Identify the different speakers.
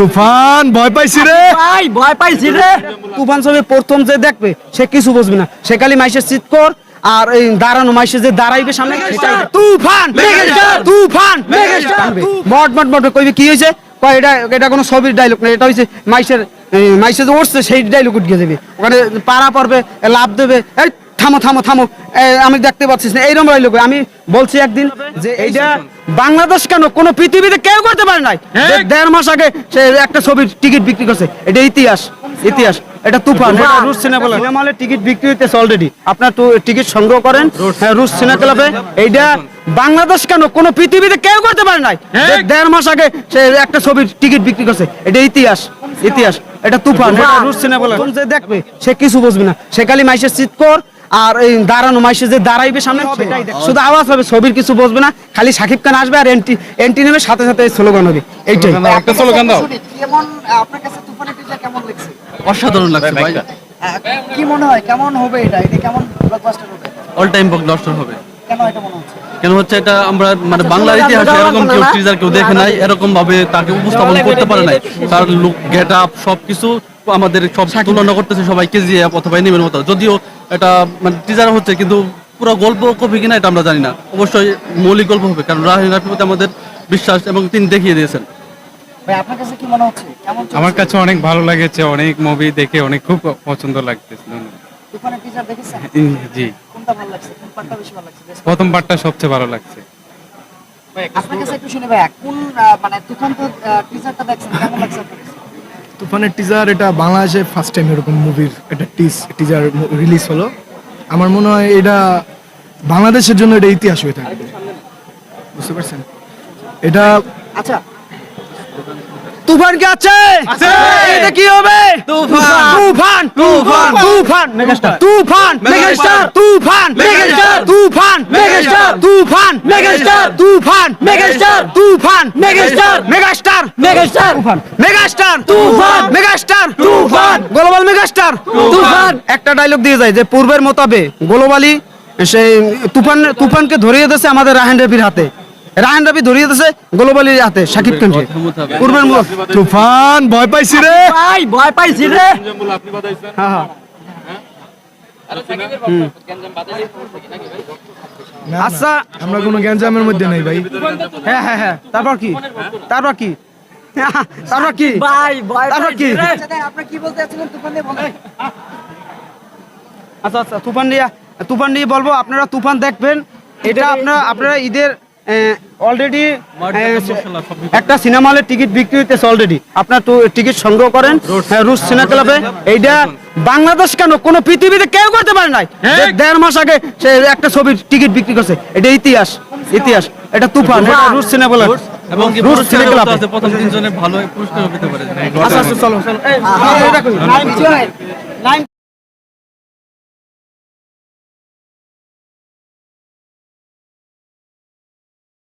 Speaker 1: তুফান ভয় পাইছি রে।
Speaker 2: ভাই ভয় পাইছি রে। তুফান ছবি প্রথম যে দেখবে সে কিছু বুঝবে না। সে খালি মাইসের চিৎকর আর এই দাঁড়ানো মাইসে যে দাঁড়াইবে সামনে তুফান! তুফান! মট মট মট কইবে কি হয়েছে কয় এটা এটা কোনো ছবির ডায়লগ না এটা হয়েছে মাইসের মাইসে যে উঠছে সেই ডায়লগ উঠে যাবে। ওখানে পাড়া পড়বে লাভ দেবে এই থামো থামো থামো আমি দেখতে পাচ্ছিস না। এইরকম ডায়লগ আমি বলছি একদিন যে এইটা বাংলাদেশ কেন? কোনো পৃথিবীতে কেউ করতে পারে নাই। দেড় মাস আগে সে একটা ছবির টিকিট বিক্রি করছে। এটা ইতিহাস ইতিহাস। এটা তুফান। রুশ সিনেমা সিনেমা হলে টিকিট বিক্রি হইতেছে অলরেডি আপনার টিকিট সংগ্রহ করেন। হ্যাঁ, রুশ সিনেমা ক্লাবে। এইটা বাংলাদেশ কেন? কোনো পৃথিবীতে কেউ করতে পারে নাই। দেড় মাস আগে সে একটা ছবির টিকিট বিক্রি করছে। এটা ইতিহাস ইতিহাস। এটা তুফান। রুশ সিনেমা যে দেখবে সে কিছু বুঝবে না। সে খালি মাইসের চিৎকর। আর এই দাঁড়ানো মাইসে যে দাঁড়াইবে সামনে শুধু আওয়াজ হবে ছবির কিছু বুঝবে না খালি সাকিব খান আসবে আর এন্টি এন্টি নেবে সাথে সাথে স্লোগান হবে। এইটাই।
Speaker 1: একটা স্লোগান দাও।
Speaker 3: কেমন আপনার কাছে তুফানের টিজার কেমন লাগছে?
Speaker 4: অসাধারণ লাগছে ভাই
Speaker 3: কি মনে হয় কেমন হবে এটা? এটা কেমন ব্লকবাস্টার হবে?
Speaker 4: অল টাইম ব্লকবাস্টার হবে।
Speaker 3: কেন এটা মনে হচ্ছে?
Speaker 4: কেন হচ্ছে এটা আমরা মানে বাংলার ইতিহাসে এরকম কেউ টিজার কেউ দেখে নাই এরকম ভাবে তাকে উপস্থাপন করতে পারে নাই। তার লুক গেট আপ সবকিছু আমাদের সব তুলনা করতেছে সবাই কেজিএফ অথবা এনিমের মতো। যদিও এটা মানে টিজার হচ্ছে কিন্তু পুরো গল্প কপি কিনা এটা আমরা জানি না। অবশ্যই মৌলিক গল্প হবে কারণ রাহিন রাফির প্রতি আমাদের বিশ্বাস এবং তিনি দেখিয়ে দিয়েছেন।
Speaker 3: ভাই আপনার কাছে কি মনে হচ্ছে? কেমন চলছে?
Speaker 5: আমার কাছে অনেক ভালো লেগেছে অনেক মুভি দেখে অনেক খুব পছন্দ লাগতেছে। জি।
Speaker 3: কোনটা ভালো লাগছে? কোন পার্টটা বেশি ভালো লাগছে? Best part?
Speaker 5: প্রথম পার্টটা সবচেয়ে ভালো লাগছে।
Speaker 3: আপনার কাছে একটু শুনি ভাইয়া কোন মানে তুফান তো টিজারটা দেখছেন কেমন লাগছে আপনার কাছে
Speaker 1: তুফানের টিজার এটা বাংলাদেশে ফার্স্ট টাইম এরকম মুভির একটা টিজ টিজার রিলিজ হলো। আমার মনে হয় এটা বাংলাদেশের জন্য এটা ইতিহাস হয়ে থাকবে। বুঝতে পারছেন? এটা
Speaker 3: আচ্ছা।
Speaker 2: তুফান কি আছে! এটা কি হবে?
Speaker 4: Toofan!
Speaker 2: Toofan! Toofan! Toofan! Megastar. Toofan! Megastar. Toofan! Megastar. Toofan! Megastar. Toofan megastar Toofan megastar Toofan megastar megastar megastar Toofan megastar Toofan megastar Toofan global megastar Toofan একটা ডায়লগ দিয়ে যায় যে পূর্বের মোতাবে গ্লোবালি সেই তুফান তুফানকে ধরিয়ে দিয়েছে আমাদের রাহান রবির হাতে। রাহান রবি ধরিয়ে দিয়েছে গ্লোবালির হাতে সাকিব খানকে। পূর্বের
Speaker 1: তুফান ভয় পাইছি রে।
Speaker 2: ভাই ভয় পাইছি রে। হ্যাঁ হ্যাঁ। আচ্ছা
Speaker 1: আমরা কোনো গ্যাঞ্জামের মধ্যে নেই ভাই।
Speaker 2: হ্যাঁ হ্যাঁ হ্যাঁ। তারপর কি? তারপর কি? তারপর কি? ভাই তারপর কি?
Speaker 3: আচ্ছা কি বলতে চাচ্ছিলেন? তুফান বলেন।
Speaker 2: আচ্ছা আচ্ছা তুফান নিয়ে তুফান নিয়ে বলব আপনারা তুফান দেখবেন। এটা আপনারা আপনারা ঈদের অলরেডি একটা সিনেমা হলের টিকিট বিক্রি হইতেছে অলরেডি আপনার টিকিট সংগ্রহ করেন হ্যাঁ, রুশ সিনেমা ক্লাবে। এইটা বাংলাদেশ কেন কোনো পৃথিবীতে কেউ করতে পারে নাই দেড় মাস আগে সে একটা ছবির টিকিট বিক্রি করছে এটা ইতিহাস ইতিহাস এটা তুফান এটা রুশ সিনেমা ক্লাব
Speaker 4: এবং কি
Speaker 2: রুশ সিনেমা
Speaker 4: আছে প্রথম তিনজনে ভালো পুরস্কার পেতে পারে
Speaker 2: আচ্ছা আচ্ছা চলো চলো